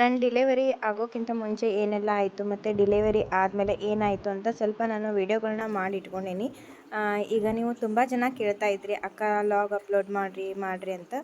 ನನ್ನ ಡಿಲೆವರಿ ಆಗೋಕ್ಕಿಂತ ಮುಂಚೆ ಏನೆಲ್ಲ ಆಯಿತು ಮತ್ತು ಡಿಲೆವರಿ ಆದಮೇಲೆ ಏನಾಯಿತು ಅಂತ ಸ್ವಲ್ಪ ನಾನು ವೀಡಿಯೋಗಳನ್ನ ಮಾಡಿ ಇಟ್ಕೊಂಡೀನಿ. ಈಗ ನೀವು ತುಂಬ ಜನ ಕೇಳ್ತಾ ಇದ್ರಿ, ಅಕ್ಕ, ಲಾಗ್ ಅಪ್ಲೋಡ್ ಮಾಡಿರಿ ಮಾಡಿರಿ ಅಂತ.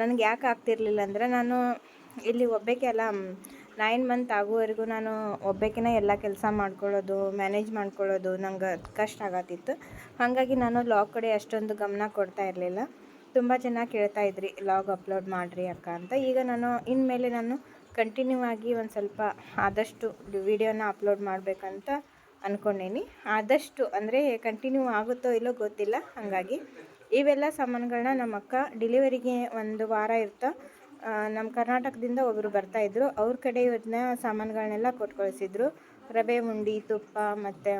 ನನಗೆ ಯಾಕೆ ಆಗ್ತಿರ್ಲಿಲ್ಲ ಅಂದರೆ ನಾನು ಇಲ್ಲಿ ಒಬ್ಬಾಕೆ ಅಲ್ಲ, ನೈನ್ ಮಂತ್ ಆಗುವವರೆಗೂ ನಾನು ಒಬ್ಬಕ್ಕಿನ ಎಲ್ಲ ಕೆಲಸ ಮಾಡ್ಕೊಳ್ಳೋದು, ಮ್ಯಾನೇಜ್ ಮಾಡ್ಕೊಳ್ಳೋದು ನಂಗೆ ಕಷ್ಟ ಆಗತ್ತಿತ್ತು. ಹಾಗಾಗಿ ನಾನು ಲಾಗ್ ಕಡೆ ಅಷ್ಟೊಂದು ಗಮನ ಕೊಡ್ತಾ ಇರಲಿಲ್ಲ. ತುಂಬ ಜನ ಕೇಳ್ತಾ ಇದ್ರಿ, ಲಾಗ್ ಅಪ್ಲೋಡ್ ಮಾಡಿರಿ ಅಕ್ಕ ಅಂತ. ಈಗ ನಾನು ಇನ್ಮೇಲೆ ನಾನು ಕಂಟಿನ್ಯೂ ಆಗಿ ಒಂದು ಸ್ವಲ್ಪ ಆದಷ್ಟು ವಿಡಿಯೋನ ಅಪ್ಲೋಡ್ ಮಾಡಬೇಕಂತ ಅಂದ್ಕೊಂಡೀನಿ ಆದಷ್ಟು ಅಂದರೆ ಕಂಟಿನ್ಯೂ ಆಗುತ್ತೋ ಇಲ್ಲೋ ಗೊತ್ತಿಲ್ಲ, ಹಾಗಾಗಿ ಇವೆಲ್ಲ ಸಾಮಾನುಗಳನ್ನ ನಮ್ಮ ಅಕ್ಕ ಡಿಲಿವರಿಗೆ ಒಂದು ವಾರ ಇರ್ತಾ ನಮ್ಮ ಕರ್ನಾಟಕದಿಂದ ಒಬ್ಬರು ಬರ್ತಾಯಿದ್ರು ಅವ್ರ ಕಡೆ ಇವನ್ನ ಸಾಮಾನುಗಳನ್ನೆಲ್ಲ ಕೊಟ್ಟು ಕಳಿಸಿದ್ರು ರವೆ, ಉಂಡಿ, ತುಪ್ಪ, ಮತ್ತು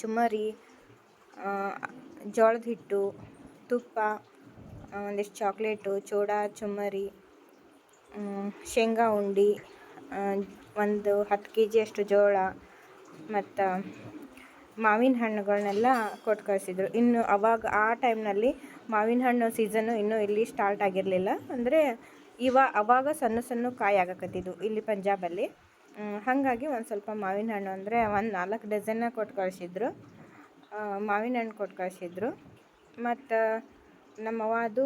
ಚುಮರಿ ಜೋಳದ ಹಿಟ್ಟು, ತುಪ್ಪ ಒಂದಿಷ್ಟು ಚಾಕ್ಲೇಟು ಚೂಡ ಚುಮ್ಮರಿ ಶೇಂಗಾ ಉಂಡೆ ಒಂದು ಹತ್ತು ಕೆ ಜಿಯಷ್ಟು ಜೋಳ ಮತ್ತು ಮಾವಿನ ಹಣ್ಣುಗಳನ್ನೆಲ್ಲ ಕೊಟ್ಟು ಕಳಿಸಿದ್ರು. ಇನ್ನು ಅವಾಗ ಆ ಟೈಮ್ನಲ್ಲಿ ಮಾವಿನ ಹಣ್ಣು ಸೀಸನ್ನು ಇನ್ನೂ ಇಲ್ಲಿ ಸ್ಟಾರ್ಟ್ ಆಗಿರಲಿಲ್ಲ. ಅಂದರೆ ಇವ, ಅವಾಗ ಸಣ್ಣ ಸಣ್ಣ ಕಾಯಿ ಆಗಕತ್ತಿದ್ವು ಇಲ್ಲಿ ಪಂಜಾಬಲ್ಲಿ. ಹಾಗಾಗಿ ಒಂದು ಸ್ವಲ್ಪ ಮಾವಿನ ಹಣ್ಣು ಅಂದರೆ ಒಂದು ನಾಲ್ಕು ಡಜನ್ನ ಕೊಟ್ಟು ಕಳಿಸಿದ್ರು. ಮಾವಿನ ಹಣ್ಣು ಕೊಟ್ಟು ಕಳಿಸಿದ್ರು. ಮತ್ತು ನಮ್ಮವ್ವ ಅದು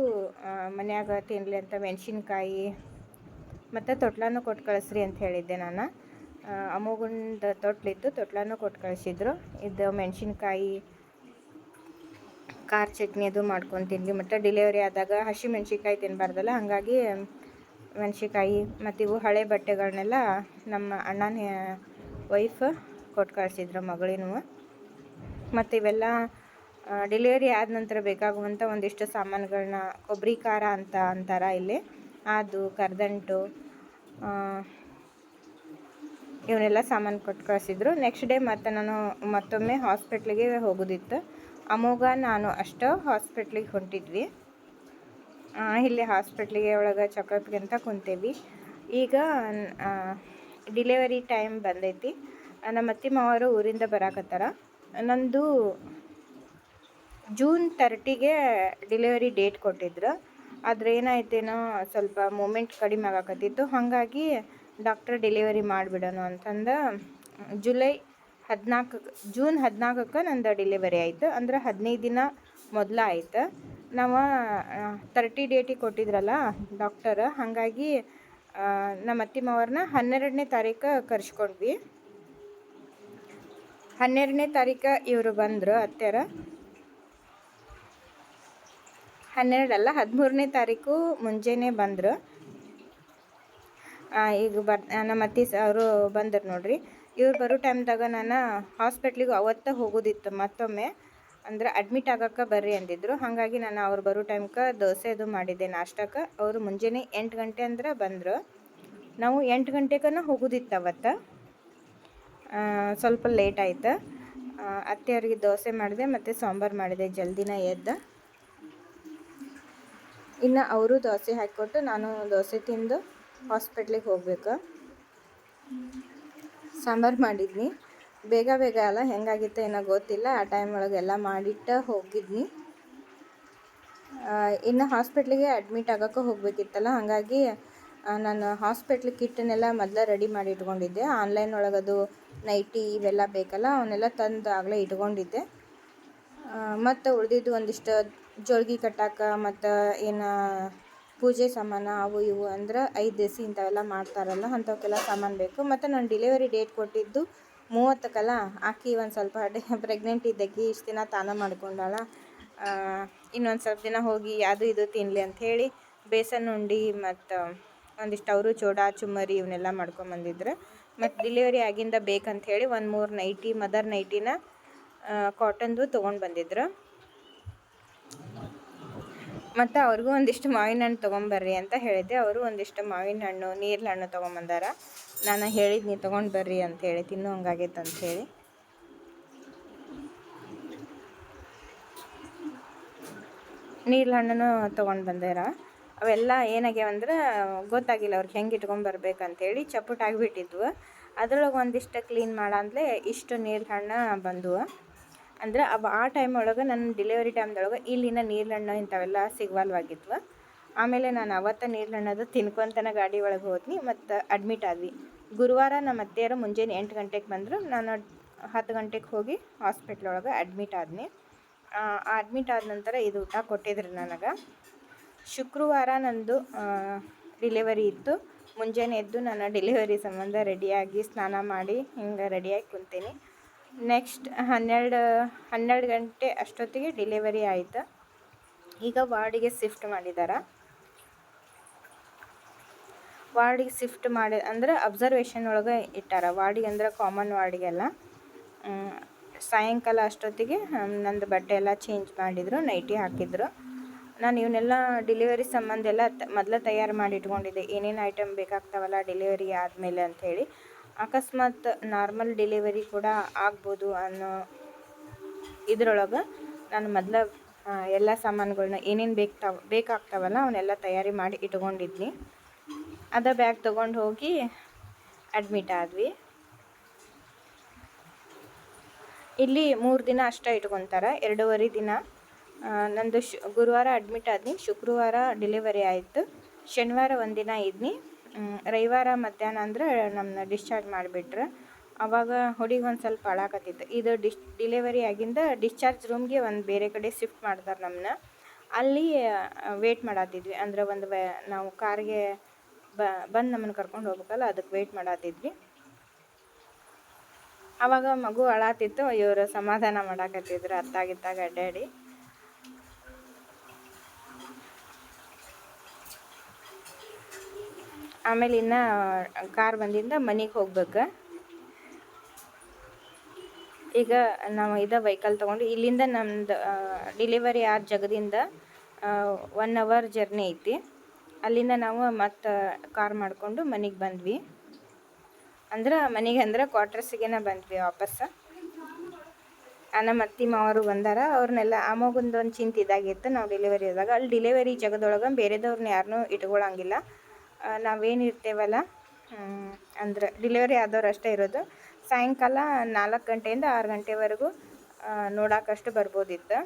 ಮನ್ಯಾಗ ತಿನ್ನಲಿ ಅಂತ ಮೆಣಸಿನ್ಕಾಯಿ ಮತ್ತು ತೊಟ್ಲನೂ ಕೊಟ್ಟು ಕಳಿಸ್ರಿ ಅಂತ ಹೇಳಿದ್ದೆ ನಾನು. ಅಮೋಗುಂಡ ತೊಟ್ಲಿತ್ತು ತೊಟ್ಲನೂ ಕೊಟ್ಟು ಕಳಿಸಿದ್ರು. ಇದು ಮೆಣಸಿನ್ಕಾಯಿ, ಖಾರ ಚಟ್ನಿ ಅದು ಮಾಡ್ಕೊಂಡು ತಿನ್ಲಿ ಮತ್ತು ಡಿಲೆವರಿ ಆದಾಗ ಹಸಿ ಮೆಣಸಿನ್ಕಾಯಿ ತಿನ್ನಬಾರ್ದಲ್ಲ ಹಾಗಾಗಿ ಮೆಣಸಿನ್ಕಾಯಿ ಮತ್ತು ಇವು ಹಳೆ ಬಟ್ಟೆಗಳನ್ನೆಲ್ಲ ನಮ್ಮ ಅಣ್ಣನ ವೈಫ್ ಕೊಟ್ಟು ಕಳಿಸಿದ್ರು ಮಗಳಿನೂ ಮತ್ತು ಇವೆಲ್ಲ ಡೆಲಿವರಿ ಆದ ನಂತರ ಬೇಕಾಗುವಂಥ ಒಂದಿಷ್ಟು ಸಾಮಾನುಗಳನ್ನ ಕೊಬ್ಬರಿ ಖಾರ ಅಂತ ಅಂತಾರೆ ಇಲ್ಲಿ. ಅದು ಕರ್ದಂಟು ಇವನ್ನೆಲ್ಲ ಸಾಮಾನು ಕೊಟ್ಟು ಕಳಿಸಿದ್ರು. ನೆಕ್ಸ್ಟ್ ಡೇ ಮತ್ತೆ ನಾನು ಮತ್ತೊಮ್ಮೆ ಹಾಸ್ಪಿಟ್ಲಿಗೆ ಹೋಗೋದಿತ್ತು. ಅಮೋಘ, ನಾನು ಅಷ್ಟು ಹಾಸ್ಪಿಟ್ಲಿಗೆ ಹೊಂಟಿದ್ವಿ. ಇಲ್ಲಿ ಹಾಸ್ಪಿಟ್ಲಿಗೆ ಒಳಗೆ ಚೆಕಪ್ಗೆ ಅಂತ ಕುಂತೇವಿ. ಈಗ ಡಿಲೆವರಿ ಟೈಮ್ ಬಂದೈತಿ. ನಮ್ಮ ಅತ್ತಿ ಮಾವರು ಊರಿಂದ ಬರಾಕತ್ತಾರ. ನಂದು ಜೂನ್ ತರ್ಟಿಗೆ ಡಿಲೆವರಿ ಡೇಟ್ ಕೊಟ್ಟಿದ್ರು. ಆದರೆ ಏನಾಯ್ತೇನೋ, ಸ್ವಲ್ಪ ಮೂಮೆಂಟ್ ಕಡಿಮೆ ಆಗಾಕತ್ತಿತ್ತು. ಹಾಗಾಗಿ ಡಾಕ್ಟರ್ ಡೆಲಿವರಿ ಮಾಡಿಬಿಡೋಣ ಅಂತಂದು ಜುಲೈ ಹದಿನಾಲ್ಕು ಜೂನ್ ಹದಿನಾಲ್ಕಕ್ಕೆ ನಂದು ಡೆಲಿವರಿ ಆಯಿತು. ಅಂದ್ರೆ ಹದಿನೈದು ದಿನ ಮೊದಲು ಆಯ್ತು. ನಾವು ತರ್ಟಿ ಡೇಟಿಗೆ ಕೊಟ್ಟಿದ್ರಲ್ಲ ಡಾಕ್ಟರ್ ಹಾಗಾಗಿ ನಮ್ಮ ಅತ್ತಿಮವ್ರನ್ನ ಹನ್ನೆರಡನೇ ತಾರೀಕು ಕರ್ಸ್ಕೊಂಡ್ವಿ. ಹನ್ನೆರಡನೇ ತಾರೀಕು ಇವರು ಬಂದರು ಅತ್ತೆರ ಹನ್ನೆರಡಲ್ಲ, ಹದಿಮೂರನೇ ತಾರೀಕು ಮುಂಜಾನೆ ಬಂದರು. ಈಗ ಬರ್ ನಮ್ಮ ಅತ್ತಿ ಅವರು ಬಂದರು ನೋಡ್ರಿ. ಇವ್ರು ಬರೋ ಟೈಮ್ದಾಗ ನಾನು ಹಾಸ್ಪಿಟ್ಲಿಗೆ ಅವತ್ತೇ ಹೋಗೋದಿತ್ತು ಮತ್ತೊಮ್ಮೆ. ಅಂದ್ರೆ ಅಡ್ಮಿಟ್ ಆಗಕ್ಕೆ ಬರ್ರಿ ಅಂದಿದ್ರು. ಹಾಗಾಗಿ ನಾನು ಅವ್ರು ಬರೋ ಟೈಮ್ಗೆ ದೋಸೆ ಅದು ಮಾಡಿದ್ದೆ ನಾಷ್ಟಕ್ಕೆ. ಅವರು ಮುಂಜಾನೆ ಎಂಟು ಗಂಟೆ ಅಂದ್ರೆ ಬಂದರು. ನಾವು ಎಂಟು ಗಂಟೆಗನ ಹೋಗೋದಿತ್ತು ಅವತ್ತು. ಸ್ವಲ್ಪ ಲೇಟ್ ಆಯ್ತು. ಅತ್ತೆಯವ್ರಿಗೆ ದೋಸೆ ಮಾಡಿದೆ, ಮತ್ತು ಸಾಂಬಾರು ಮಾಡಿದೆ, ಜಲ್ದಿನ ಎದ್ದು. ಇನ್ನು ಅವರು ದೋಸೆ ಹಾಕಿಕೊಟ್ಟು ನಾನು ದೋಸೆ ತಿಂದು ಹಾಸ್ಪಿಟ್ಲಿಗೆ ಹೋಗ್ಬೇಕು. ಸಾಂಬಾರು ಮಾಡಿದ್ನಿ. ಬೇಗ ಬೇಗ ಅಲ್ಲ, ಹೆಂಗಾಗಿತ್ತು ಏನೋ ಗೊತ್ತಿಲ್ಲ. ಆ ಟೈಮ್ ಒಳಗೆಲ್ಲ ಮಾಡಿಟ್ಟು ಹೋಗಿದ್ನಿ. ಇನ್ನು ಹಾಸ್ಪಿಟ್ಲಿಗೆ ಅಡ್ಮಿಟ್ ಆಗೋಕ್ಕೂ ಹೋಗಬೇಕಿತ್ತಲ್ಲ, ಹಾಗಾಗಿ ನಾನು ಹಾಸ್ಪಿಟ್ಲ್ ಕಿಟ್ಟನ್ನೆಲ್ಲ ಮೊದಲ ರೆಡಿ ಮಾಡಿ ಇಟ್ಕೊಂಡಿದ್ದೆ ಆನ್ಲೈನ್ ಒಳಗದು ನೈಟಿ ಇವೆಲ್ಲ ಬೇಕಲ್ಲ, ಅವನ್ನೆಲ್ಲ ತಂದು ಆಗಲೇ ಇಟ್ಕೊಂಡಿದ್ದೆ. ಮತ್ತು ಉಳಿದಿದ್ದು ಒಂದಿಷ್ಟು ಜೋಳ್ಗಿ ಕಟ್ಟಾಕ ಮತ್ತು ಏನು ಪೂಜೆ ಸಾಮಾನು ಅವು ಇವು ಅಂದ್ರೆ ಐದು ದಿವಸ ಇಂಥವೆಲ್ಲ ಮಾಡ್ತಾರಲ್ಲ ಅಂಥವಕ್ಕೆಲ್ಲ ಸಾಮಾನು ಬೇಕು. ಮತ್ತು ನಾನು ಡೆಲಿವರಿ ಡೇಟ್ ಕೊಟ್ಟಿದ್ದು ಮೂವತ್ತಕ್ಕಲ್ಲ. ಆಕಿ ಒಂದು ಸ್ವಲ್ಪ ಡೇ ಪ್ರೆಗ್ನೆಂಟ್ ಇದ್ದಕ್ಕೆ ಇಷ್ಟು ದಿನ ತಾನ ಮಾಡ್ಕೊಂಡಾಳ. ಇನ್ನೊಂದು ಸ್ವಲ್ಪ ದಿನ ಹೋಗಿ ಅದು ಇದು ತಿನ್ನಲಿ ಅಂಥೇಳಿ ಬೇಸನ್ ಉಂಡಿ ಮತ್ತು ಒಂದಿಷ್ಟು ಅವರು ಚೋಡಾ ಚುಮ್ಮರಿ ಇವನ್ನೆಲ್ಲ ಮಾಡ್ಕೊಂಬಂದಿದ್ರು ಮತ್ತು ಡೆಲಿವರಿ ಆಗಿಂದ ಬೇಕಂತ ಹೇಳಿ ಒಂದು ಮೂರು ನೈಟಿ ಮದರ್ ನೈಟಿನ ಕಾಟನ್ದು ತೊಗೊಂಡು ಬಂದಿದ್ರು. ಮತ್ತು ಅವ್ರಿಗೂ ಒಂದಿಷ್ಟು ಮಾವಿನ ಹಣ್ಣು ತೊಗೊಂಬರ್ರಿ ಅಂತ ಹೇಳಿದ್ದೆ. ಅವರು ಒಂದಿಷ್ಟು ಮಾವಿನ ಹಣ್ಣು, ನೀರ್ಲ ಹಣ್ಣು ತೊಗೊಂಬಂದಾರ ನಾನು ಹೇಳಿದ್ನಿ ತೊಗೊಂಡು ಬರ್ರಿ ಅಂತ ಹೇಳಿ, ತಿನ್ನೋ ಹಂಗಾಗೈತೆ ಅಂತ ಹೇಳಿ. ನೀರ್ಲ ಹಣ್ಣು ತೊಗೊಂಡು ಬಂದಾರ. ಅವೆಲ್ಲ ಏನಾಗ್ಯಾವಂದ್ರೆ ಗೊತ್ತಾಗಿಲ್ಲ ಅವ್ರಿಗೆ ಹೆಂಗೆ ಇಟ್ಕೊಂಬರ್ಬೇಕಂತೇಳಿ ಚಪ್ಪಟ್ ಆಗಿಬಿಟ್ಟಿದ್ವು. ಅದ್ರೊಳಗೆ ಒಂದಿಷ್ಟು ಕ್ಲೀನ್ ಮಾಡಂದ್ಲೆ ಇಷ್ಟು ನೀರ್ಲ ಹಣ್ಣು ಬಂದವು. ಅಂದ್ರೆ ಅವ ಆ ಟೈಮ್ ಒಳಗೆ ನನ್ನ ಡೆಲಿವರಿ ಟೈಮ್ದೊಳಗೆ ಇಲ್ಲಿನ ನೀರ್ಲಣ್ಣು ಇಂಥವೆಲ್ಲ ಸಿಗವಲ್ವಾಗಿದ್ವು. ಆಮೇಲೆ ನಾನು ಅವತ್ತ ನೀರ್ಲಣ್ಣದು ತಿನ್ಕೊತನ ಗಾಡಿ ಒಳಗೆ ಹೋದ್ನಿ ಮತ್ತು ಅಡ್ಮಿಟ್ ಆದ್ವಿ. ಗುರುವಾರ ನಮ್ಮ ಅತ್ತೆಯರು ಮುಂಜಾನೆ ಎಂಟು ಗಂಟೆಗೆ ಬಂದರು, ನಾನು ಹತ್ತು ಗಂಟೆಗೆ ಹೋಗಿ ಹಾಸ್ಪಿಟ್ಲ್ ಒಳಗೆ ಅಡ್ಮಿಟ್ ಆದ್ನಿ. ಅಡ್ಮಿಟ್ ಆದ ನಂತರ ಇದು ಊಟ ಕೊಟ್ಟಿದ್ರು ನನಗೆ. ಶುಕ್ರವಾರ ನಂದು ಡಿಲಿವರಿ ಇತ್ತು. ಮುಂಜಾನೆ ಎದ್ದು ನಾನು ಡೆಲಿವರಿ ಸಂಬಂಧ ರೆಡಿಯಾಗಿ ಸ್ನಾನ ಮಾಡಿ ಹಿಂಗೆ ರೆಡಿಯಾಗಿ ಕುಂತೀನಿ. ನೆಕ್ಸ್ಟ್ ಹನ್ನೆರಡು ಹನ್ನೆರಡು ಗಂಟೆ ಅಷ್ಟೊತ್ತಿಗೆ ಡಿಲಿವರಿ ಆಯಿತು. ಈಗ ವಾರ್ಡಿಗೆ ಶಿಫ್ಟ್ ಮಾಡಿದ್ದಾರೆ ವಾರ್ಡಿಗೆ ಶಿಫ್ಟ್ ಮಾಡಿ, ಅಂದ್ರೆ ಅಬ್ಸರ್ವೇಷನ್ ಒಳಗೆ ಇಟ್ಟಾರ. ವಾರ್ಡಿಗೆ ಅಂದ್ರೆ ಕಾಮನ್ ವಾರ್ಡಿಗೆಲ್ಲ. ಸಾಯಂಕಾಲ ಅಷ್ಟೊತ್ತಿಗೆ ನಂದು ಬಟ್ಟೆ ಎಲ್ಲ ಚೇಂಜ್ ಮಾಡಿದರು ನೈಟಿ ಹಾಕಿದ್ರು. ನಾನು ಇವನ್ನೆಲ್ಲ ಡೆಲಿವರಿ ಸಂಬಂಧ ಎಲ್ಲ ಮೊದಲು ತಯಾರು ಮಾಡಿ ಇಟ್ಕೊಂಡಿದ್ದೆ. ಏನೇನು ಐಟಮ್ ಬೇಕಾಗ್ತಾವಲ್ಲ ಡೆಲಿವರಿ ಆದಮೇಲೆ ಅಂಥೇಳಿ ಅಕಸ್ಮಾತ್ ನಾರ್ಮಲ್ ಡೆಲಿವರಿ ಕೂಡ ಆಗ್ಬೋದು ಅನ್ನೋ ಇದರೊಳಗೆ ನಾನು ಮೊದಲ ಎಲ್ಲ ಸಾಮಾನುಗಳನ್ನ ಏನೇನು ಬೇಕಾಗ್ತಾವ ಬೇಕಾಗ್ತಾವಲ್ಲ ಅವನ್ನೆಲ್ಲ ತಯಾರಿ ಮಾಡಿ ಇಟ್ಕೊಂಡಿದ್ನಿ. ಅದ ಬ್ಯಾಗ್ ತೊಗೊಂಡು ಹೋಗಿ ಅಡ್ಮಿಟ್ ಆದ್ವಿ. ಇಲ್ಲಿ ಮೂರು ದಿನ ಅಷ್ಟೇ ಇಟ್ಕೊತಾರೆ, ಎರಡೂವರೆ ದಿನ. ನಂದು ಶು, ಗುರುವಾರ ಅಡ್ಮಿಟ್ ಆದ್ನಿ, ಶುಕ್ರವಾರ ಡೆಲಿವರಿ ಆಯಿತು. ಶನಿವಾರ ಒಂದಿನ ಇದ್ನಿ. ರವಿವಾರ ಮಧ್ಯಾಹ್ನ ಅಂದ್ರೆ ನಮ್ಮನ್ನ ಡಿಸ್ಚಾರ್ಜ್ ಮಾಡಿಬಿಟ್ರೆ. ಅವಾಗ ಹುಡುಗಿ ಒಂದು ಸ್ವಲ್ಪ ಅಳಾಕತ್ತಿತ್ತು. ಇದು ಡಿಸ್ ಡಿಲಿವರಿ ಆಗಿಂದ ಡಿಸ್ಚಾರ್ಜ್ ರೂಮ್ಗೆ ಒಂದು ಬೇರೆ ಕಡೆ ಶಿಫ್ಟ್ ಮಾಡ್ತಾರೆ ನಮ್ಮನ್ನ ಅಲ್ಲಿ ವೇಟ್ ಮಾಡತ್ತಿದ್ವಿ ಅಂದ್ರೆ ಒಂದು ನಾವು ಕಾರ್ಗೆ ಬಂದು ನಮ್ಮನ್ನು ಕರ್ಕೊಂಡು ಹೋಗ್ಬೇಕಲ್ಲ ಅದಕ್ಕೆ ವೆಯ್ಟ್ ಮಾಡತ್ತಿದ್ವಿ ಅವಾಗ ಮಗು ಅಳಾತಿತ್ತು. ಇವರು ಸಮಾಧಾನ ಮಾಡಾಕತ್ತಿದ್ರು. ಅತ್ತಾಗಿತ್ತಾಗ ಅಡ್ಡಾಡಿ ಆಮೇಲೆ ಇನ್ನು ಕಾರ್ ಬಂದಿಂದ ಮನೆಗೆ ಹೋಗ್ಬೇಕು. ಈಗ ನಾವು ಇದ ವೆಹಿಕಲ್ ತೊಗೊಂಡು ಇಲ್ಲಿಂದ ನಮ್ದು ಡಿಲಿವರಿ ಆದ ಜಗದಿಂದ ಒನ್ ಅವರ್ ಜರ್ನಿ ಐತಿ. ಅಲ್ಲಿಂದ ನಾವು ಮತ್ತೆ ಕಾರ್ ಮಾಡಿಕೊಂಡು ಮನೆಗೆ ಬಂದ್ವಿ. ಅಂದ್ರೆ ಮನೆಗೆ ಅಂದ್ರೆ ಕ್ವಾರ್ಟರ್ಸಿಗೆನ ಬಂದ್ವಿ ವಾಪಸ್. ನಮ್ಮ ಅತ್ತಿ ಮಾವರು ಬಂದಾರ, ಅವ್ರನ್ನೆಲ್ಲ ಆ ಮಗುಂದು ಒಂದು ಚಿಂತೆ ಇದಾಗಿತ್ತು ನಾವು ಡೆಲಿವರಿ ಆದಾಗ ಅಲ್ಲಿ ಡೆಲಿವರಿ ಜಗದೊಳಗೆ ಬೇರೆದವ್ರನ್ನ ಯಾರನ್ನೂ ಇಟ್ಕೊಳಂಗಿಲ್ಲ. ನಾವೇನು ಇರ್ತೇವಲ್ಲ ಅಂದ್ರೆ ಡೆಲಿವರಿ ಆದವ್ರು ಅಷ್ಟೇ ಇರೋದು. ಸಾಯಂಕಾಲ ನಾಲ್ಕು ಗಂಟೆಯಿಂದ ಆರು ಗಂಟೆವರೆಗೂ ನೋಡೋಕಷ್ಟು ಬರ್ಬೋದಿತ್ತು.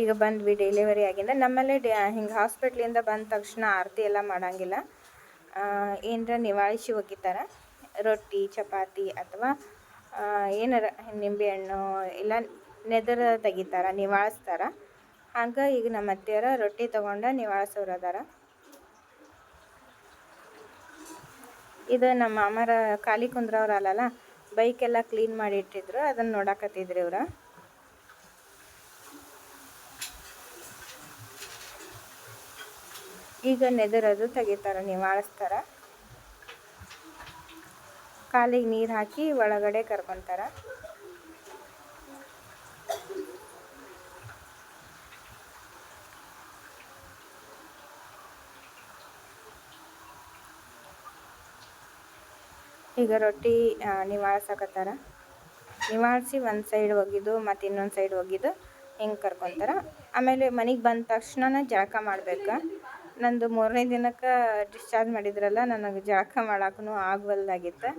ಈಗ ಬಂದ್ವಿ ಡೆಲಿವರಿ ಆಗಿಂದ. ನಮ್ಮಲ್ಲಿ ಡೆ, ಹಿಂಗೆ ಹಾಸ್ಪಿಟ್ಲಿಂದ ಬಂದ ತಕ್ಷಣ ಆರತಿ ಎಲ್ಲ ಮಾಡೋಂಗಿಲ್ಲ. ಏನರ ನಿವಾಳಿಸಿ ಒಗಿತಾರೆ ರೊಟ್ಟಿ, ಚಪಾತಿ ಅಥವಾ ಏನಾರ ನಿಂಬೆಹಣ್ಣು ಇಲ್ಲ ನೆದರ ತೆಗಿತಾರೆ, ನಿವಾಳಿಸ್ತಾರೆ? ಹಂಗೆ ಈಗ ನಮ್ಮ ಅತ್ತೆಯರ ರೊಟ್ಟಿ ತೊಗೊಂಡು ನಿವಾಳಿಸೋರು ಅದಾರ. ಇದು ನಮ್ಮ ಮಾಮರ ಖಾಲಿ ಅಲ್ಲಲ್ಲ ಬೈಕೆಲ್ಲ ಕ್ಲೀನ್ ಮಾಡಿ ಇಟ್ಟಿದ್ರು, ಅದನ್ನು ನೋಡಾಕತ್ತಿದ್ರು ಇವ್ರು. ಈಗ ನೆದರದು ತೆಗಿತಾರೆ ನಿವಾಳಿಸ್ತಾರ ಕಾಲಿಗೆ ನೀರು ಹಾಕಿ ಒಳಗಡೆ ಕರ್ಕೊತಾರ. ಈಗ ರೊಟ್ಟಿ ನಿವಾಳ್ಸಕತ್ತಾರ. ನಿವಾಳಿಸಿ ಒಂದು ಸೈಡ್ ಒಗಿದು ಮತ್ತು ಇನ್ನೊಂದು ಸೈಡ್ ಒಗಿದು ಹಿಂಗೆ ಕರ್ಕೊತಾರ. ಆಮೇಲೆ ಮನೆಗೆ ಬಂದ ತಕ್ಷಣ ಜಳಕ ಮಾಡ್ಬೇಕು. ನಂದು ಮೂರನೇ ದಿನಕ್ಕೆ ಡಿಸ್ಚಾರ್ಜ್ ಮಾಡಿದ್ರಲ್ಲ, ನನಗೆ ಜಳಕ ಮಾಡಕ್ಕೂ ಆಗವಲ್ದಾಗಿತ್ತು.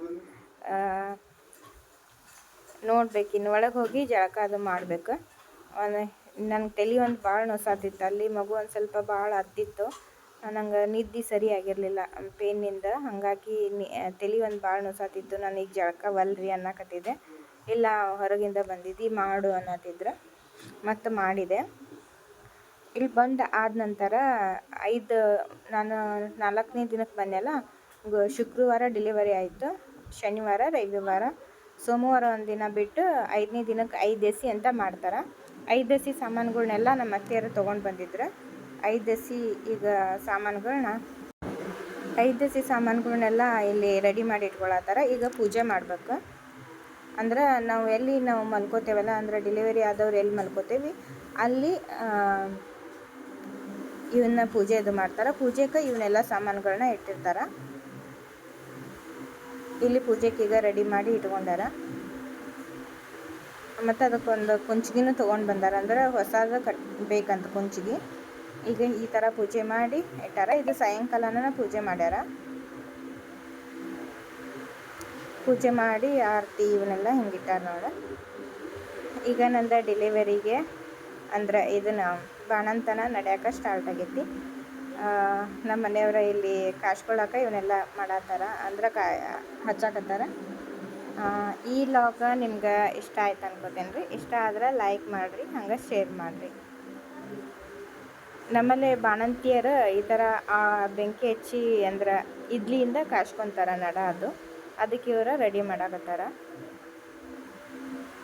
ನೋಡ್ಬೇಕು ಇನ್ನು ಒಳಗೆ ಹೋಗಿ ಜಳಕ ಅದು ಮಾಡ್ಬೇಕು. ನನಗೆ ತಲೆ ಒಂದು ಭಾಳ ನೋಸಾತಿತ್ತು. ಅಲ್ಲಿ ಮಗು ಒಂದು ಸ್ವಲ್ಪ ಭಾಳ ಹತ್ತಿತ್ತು. ನಂಗೆ ನಿದ್ದೆ ಸರಿ ಆಗಿರಲಿಲ್ಲ. ಪೇನಿಂದ ಹಾಗಾಗಿ ತಲೆ ಒಂದು ಭಾಳ ನೋಸಾತಿತ್ತು. ಈಗ ಜಳಕ ಬಲ್ರಿ ಅನ್ನಕತ್ತಿದ್ದೆ. ಇಲ್ಲ, ಹೊರಗಿಂದ ಬಂದಿದ್ದು, ಮಾಡು ಅನ್ನತ್ತಿದ್ರು ಮತ್ತು ಮಾಡಿದೆ. ಇಲ್ಲಿ ಬಂದು ಆದ ನಂತರ ಐದು, ನಾನು ನಾಲ್ಕನೇ ದಿನಕ್ಕೆ ಬಂದೆಲ್ಲ ಶುಕ್ರವಾರ ಡೆಲಿವರಿ ಆಯಿತು. ಶನಿವಾರ, ರವಿವಾರ, ಸೋಮವಾರ ಒಂದು ದಿನ ಬಿಟ್ಟು ಐದನೇ ದಿನಕ್ಕೆ ಐದು ಎಸಿ ಅಂತ ಮಾಡ್ತಾರೆ. ಐದು ಎಸಿ ಸಾಮಾನುಗಳ್ನೆಲ್ಲ ನಮ್ಮ ಅತ್ತೆಯರು ತೊಗೊಂಡು ಬಂದಿದ್ರು. ಐದು ದಸಿ ಈಗ ಸಾಮಾನುಗಳನ್ನ ಐದು ದಸಿ ಸಾಮಾನುಗಳ್ನೆಲ್ಲ ಇಲ್ಲಿ ರೆಡಿ ಮಾಡಿ ಇಟ್ಕೊಳತ್ತಾರ. ಈಗ ಪೂಜೆ ಮಾಡ್ಬೇಕು. ಅಂದ್ರೆ ನಾವು ಎಲ್ಲಿ ನಾವು ಮಲ್ಕೋತೇವಲ್ಲ, ಅಂದ್ರೆ ಡೆಲಿವರಿ ಆದವ್ರು ಎಲ್ಲಿ ಮಲ್ಕೋತೇವಿ, ಅಲ್ಲಿ ಇವನ್ನ ಪೂಜೆ ಇದು ಮಾಡ್ತಾರೆ. ಪೂಜೆಗೆ ಇವನ್ನೆಲ್ಲ ಸಾಮಾನುಗಳನ್ನ ಇಟ್ಟಿರ್ತಾರೆ. ಇಲ್ಲಿ ಪೂಜೆಗೆ ಈಗ ರೆಡಿ ಮಾಡಿ ಇಟ್ಕೊಂಡಾರ. ಮತ್ತು ಅದಕ್ಕೊಂದು ಕುಂಚಿಗಿನೂ ತೊಗೊಂಡು ಬಂದಾರ. ಅಂದ್ರೆ ಹೊಸದು ಕಟ್ ಬೇಕಂತ ಕುಂಚಿಗೆ. ಈಗ ಈ ಥರ ಪೂಜೆ ಮಾಡಿ, ಇಟ್ಟಾರ. ಇದು ಸಾಯಂಕಾಲನ ಪೂಜೆ ಮಾಡ್ಯಾರ. ಪೂಜೆ ಮಾಡಿ ಆರತಿ ಇವನ್ನೆಲ್ಲ ಹಿಂಗೆ ಇಟ್ಟಾರ ನೋಡ. ಈಗ ನಂದ ಡೆಲಿವರಿಗೆ ಅಂದ್ರೆ ಇದನ್ನ ಬಾಣಂತನ ನಡ್ಯಾಕ ಸ್ಟಾರ್ಟ್ ಆಗೈತಿ. ನಮ್ಮ ಮನೆಯವರ ಇಲ್ಲಿ ಕಾಶ್ಕೊಳಕ ಇವನ್ನೆಲ್ಲ ಮಾಡತ್ತಾರ ಅಂದ್ರೆ ಕಾ, ಹಚ್ಚಾಕತ್ತಾರ. ಈ ಲಾಗ ನಿಮ್ಗೆ ಇಷ್ಟ ಆಯ್ತು ಅನ್ಕೋತೇನೆ ರೀ ಇಷ್ಟ ಆದ್ರೆ ಲೈಕ್ ಮಾಡಿರಿ, ಹಂಗೆ ಶೇರ್ ಮಾಡಿರಿ. ನಮ್ಮಲ್ಲಿ ಬಾಣಂತಿಯರು ಈ ಥರ ಆ ಬೆಂಕಿ ಹಚ್ಚಿ ಅಂದ್ರೆ ಇಡ್ಲಿಯಿಂದ ಕಾಸ್ಕೊತಾರ ನಡ ಅದು. ಅದಕ್ಕೆ ಇವರು ರೆಡಿ ಮಾಡಾಕತ್ತಾರ.